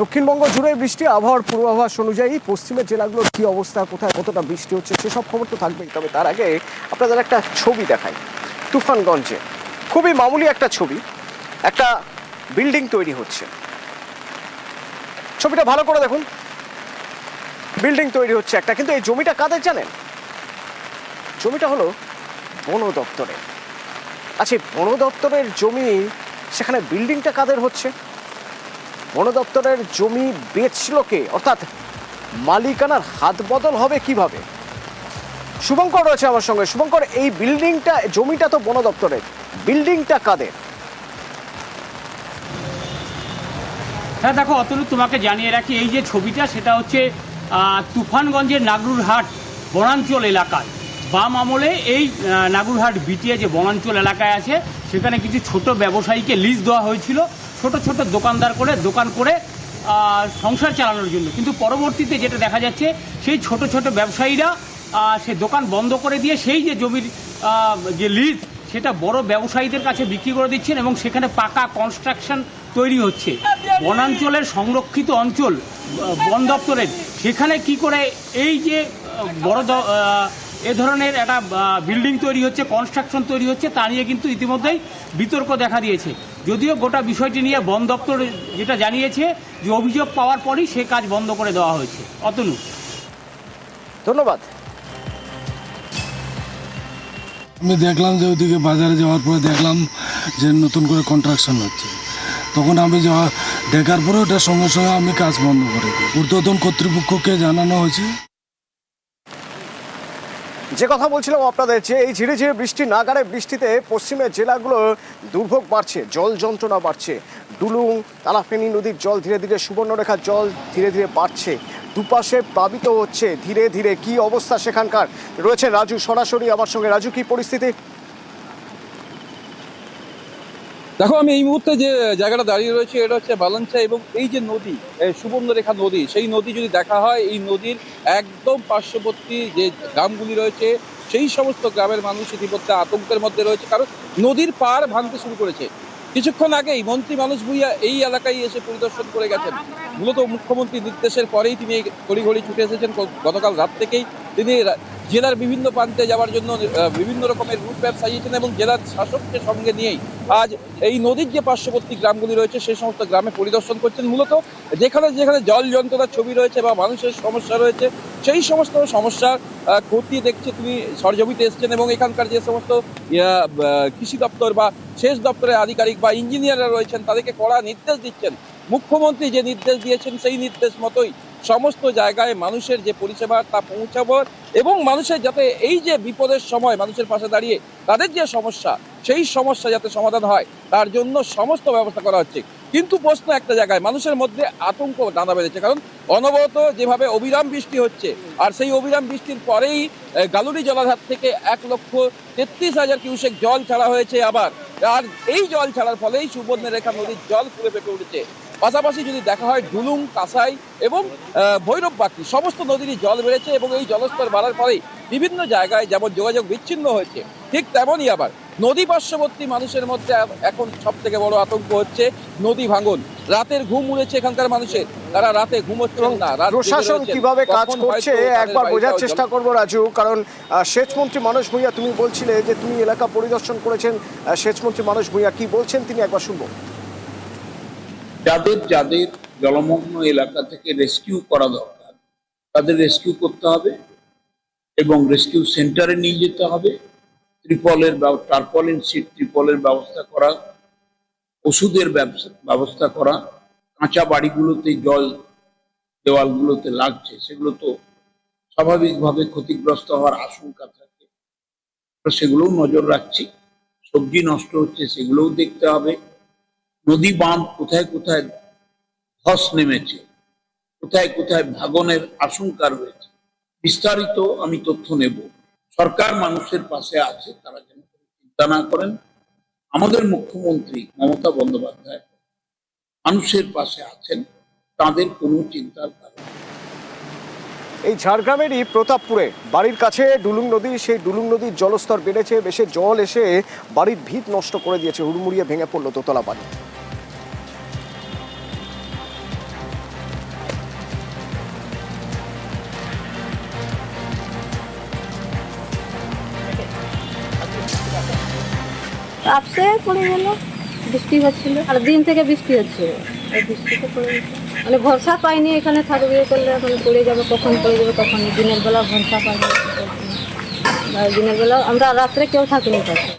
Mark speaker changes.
Speaker 1: দক্ষিণবঙ্গ জুড়ে বৃষ্টি, আবহাওয়ার পূর্বাভাস অনুযায়ী পশ্চিমের জেলাগুলোর কি অবস্থা, কোথায় কতটা বৃষ্টি হচ্ছে, সেসব খবর তো থাকবেই। তবে তার আগে আপনাদের একটা ছবি দেখাই, তুফানগঞ্জে। খুবই মামুলি একটা ছবি, একটা বিল্ডিং তৈরি হচ্ছে। ছবিটা ভালো করে দেখুন। বিল্ডিং তৈরি হচ্ছে একটা, কিন্তু এই জমিটা কাদের জানেন? জমিটা হলো বন দপ্তরের। আচ্ছা বন দপ্তরের জমি, সেখানে বিল্ডিংটা কাদের হচ্ছে? বন দপ্তরের জমি বেচল কে? অর্থাৎ মালিকানার হাত বদল হবে কীভাবে? শুভঙ্কর রয়েছে আমার সঙ্গে। শুভঙ্কর এই বিল্ডিংটা জমিটা তো বন দপ্তরের বিল্ডিংটা কাদের?
Speaker 2: হ্যাঁ দেখো অতনু তোমাকে জানিয়ে রাখি এই যে ছবিটা সেটা হচ্ছে তুফানগঞ্জের নাগরুরহাট বনাঞ্চল এলাকায়। বাম আমলে এই আহ, নাগরুরহাট বিটিএ যে বনাঞ্চল এলাকায় আছে সেখানে কিছু ছোট ব্যবসায়ীকে লিজ দেওয়া হয়েছিল। ছোট ছোট দোকানদার করে, দোকান করে সংসার চালানোর জন্য। কিন্তু পরবর্তীতে যেটা দেখা যাচ্ছে, সেই ছোট ছোট ব্যবসায়ীরা সে দোকান বন্ধ করে দিয়ে সেই যে জমির যে লিজ সেটা বড় ব্যবসায়ীদের কাছে বিক্রি করে দিচ্ছেন এবং সেখানে পাকা কনস্ট্রাকশন তৈরি হচ্ছে। বনাঞ্চলের সংরক্ষিত অঞ্চল বন দপ্তরের। সেখানে কি করে এই যে বড় এ ধরনের একটা বিল্ডিং তৈরি হচ্ছে কনস্ট্রাকশন তৈরি হচ্ছে তা নিয়ে কিন্তু ইতিমধ্যেই বিতর্ক দেখা দিয়েছে। যদিও গোটা বিষয়টি নিয়ে বন দপ্তর যেটা জানিয়েছে যে অভিযোগ পাওয়ার পরই সে কাজ বন্ধ করে দেওয়া হয়েছে। অতনু।
Speaker 1: ধন্যবাদ।
Speaker 3: আমি দেখলাম যে ওইদিকে বাজারে যাওয়ার পরে দেখলাম যে নতুন করে কন্ট্রাকশন হচ্ছে। তখন আমি যাওয়া দেখার পরে ওটা সঙ্গে সঙ্গে আমি কাজ বন্ধ করে দিই। ঊর্ধ্বতন কর্তৃপক্ষকে জানানো হয়েছে।
Speaker 1: যে কথা বলছিলাম আপনাদের, যে এই ঝিরে ঝিরে বৃষ্টি নাগারে বৃষ্টিতে পশ্চিমের জেলাগুলো দুর্ভোগ বাড়ছে, জল যন্ত্রণা বাড়ছে। ডুলুং তালাফেনি নদীর জল ধীরে ধীরে সুবর্ণরেখার জল ধীরে ধীরে বাড়ছে। দুপাশে প্লাবিত হচ্ছে, ধীরে ধীরে কি অবস্থা সেখানকার? রয়েছে রাজু, সরাসরি আমার সঙ্গে। রাজু, কি পরিস্থিতি?
Speaker 4: দেখো, আমি এই মুহূর্তে যে জায়গাটা দাঁড়িয়ে রয়েছে, এটা হচ্ছে বালাঞ্চা এবং এই যে নদী সুবর্ণরেখা নদী, সেই নদী যদি দেখা হয়, এই নদীর একদম পার্শ্ববর্তী যে গ্রামগুলি রয়েছে, সেই সমস্ত গ্রামের মানুষ ইতিমধ্যে আতঙ্কের মধ্যে রয়েছে। কারণ নদীর পাড় ভাঙতে শুরু করেছে। কিছুক্ষণ আগেই মন্ত্রী মানুষ ভুইয়া এই এলাকায় এসে পরিদর্শন করে গেছেন। মূলত মুখ্যমন্ত্রী নির্দেশের পরেই তিনি ঘড়ি ছুটে এসেছেন। গতকাল রাত থেকেই তিনি জেলার বিভিন্ন প্রান্তে যাওয়ার জন্য বিভিন্ন রকমের রুট ম্যাপ সাজিয়েছেন এবং জেলার শাসককে সঙ্গে নিয়েই আজ এই নদীর যে পার্শ্ববর্তী গ্রামগুলি রয়েছে সেই সমস্ত গ্রামে পরিদর্শন করছেন। মূলত যেখানে যেখানে জল যন্ত্রণার ছবি রয়েছে বা মানুষের সমস্যা রয়েছে, সেই সমস্ত সমস্যার খতিয়ে দেখছে তিনি সরজমিতে এসছেন এবং এখানকার যে সমস্ত কৃষি দপ্তর বা সেচ দপ্তরের আধিকারিক বা ইঞ্জিনিয়াররা রয়েছেন, তাদেরকে কড়া নির্দেশ দিচ্ছেন। মুখ্যমন্ত্রী যে নির্দেশ দিয়েছেন, সেই নির্দেশ মতোই সমস্ত জায়গায় মানুষের যে পরিষেবা তা পৌঁছাবো এবং মানুষের যাতে এই যে বিপদের সময় মানুষের পাশে দাঁড়িয়ে তাদের যে সমস্যা, সেই সমস্যা যাতে সমাধান হয়, তার জন্য সমস্ত ব্যবস্থা করা হচ্ছে। কিন্তু প্রশ্ন একটা জায়গায়, মানুষের মধ্যে আতঙ্ক দাঁড়া বেড়েছে। কারণ অনবরত যেভাবে অবিরাম বৃষ্টি হচ্ছে, আর সেই অবিরাম বৃষ্টির পরেই গালুরি জলাধার থেকে এক লক্ষ তেত্রিশ হাজার কিউসেক জল ছাড়া হয়েছে আবার। আর এই জল ছাড়ার ফলেই সুবর্ণরেখা নদীর জল ফুলে ফেপে উঠেছে। পাশাপাশি যদি দেখা হয় ডুলুং কাসাই এবং ভৈরব বাকি সমস্ত নদীরই জল বেড়েছে এবং এই জলস্তর বাড়ার ফলেই বিভিন্ন জায়গায় যেমন যোগাযোগ বিচ্ছিন্ন হয়েছে ঠিক তেমনই আবার নদী পার্শ্ববর্তী মানুষের মধ্যে এখন সব থেকে বড় আতঙ্ক হচ্ছে নদী ভাঙন। রাতের ঘুম উড়েছে এখানকার মানুষের তারা রাতে ঘুমোচ্ছেন না
Speaker 1: প্রশাসন কীভাবে কাজ করছে একবার বোঝার চেষ্টা করব রাজু কারণ সেচমন্ত্রী মানস ভূঁইয়া তুমি বলছিলে যে তুমি এলাকা পরিদর্শন করেছেন সেচমন্ত্রী মানস ভূঁইয়া কি বলছেন তিনি একবার শুনব।
Speaker 5: যাদের যাদের জলমগ্ন এলাকা থেকে রেস্কিউ করা দরকার, তাদের রেস্কিউ করতে হবে এবং রেস্কিউ সেন্টারে নিয়ে যেতে হবে। ত্রিপলের টার্পলিন সিট ত্রিপলের ব্যবস্থা করা, ওষুধের ব্যবসা- ব্যবস্থা করা, কাঁচা বাড়িগুলোতে জল দেওয়ালগুলোতে লাগছে, সেগুলো তো স্বাভাবিকভাবে ক্ষতিগ্রস্ত হওয়ার আশঙ্কা থাকে। সেগুলোও নজর রাখছি, সবজি নষ্ট হচ্ছে সেগুলোও দেখতে হবে। নদী বাঁধ কোথায় কোথায় ধস নেমেছে, কোথায় কোথায় ভাগনের আশঙ্কা রয়েছে, বিস্তারিত আমি তথ্য নেব। সরকার মানুষের পাশে আছে, তারা যেন চিন্তা না করেন। আমাদের মুখ্যমন্ত্রী মমতা বন্দ্যোপাধ্যায় মানুষের পাশে আছেন, তাদের কোনো চিন্তার কারণ
Speaker 1: এই ঝাড়গ্রামেরই প্রতাপপুরে, বাড়ির কাছে ডুলুং নদী, সেই ডুলুং নদীর জলস্তর বেড়েছে, বেশে জল এসে বাড়ির ভিত নষ্ট করে দিয়েছে, হুড়মুড়িয়ে ভেঙে পড়ল দোতলা বাড়ি।
Speaker 6: আপসে পড়ে গেল। বৃষ্টি হচ্ছিল। আর দিন থেকে বৃষ্টি হচ্ছে। বৃষ্টিতে মানে ভরসা পাইনি এখানে থাকবে করলে, এখন পড়ে যাবে, কখন পড়ে যাবে, কখন দিনের বেলা ভরসা পাইনি। দিনের বেলা আমরা রাত্রে কেউ থাকিনি পাশে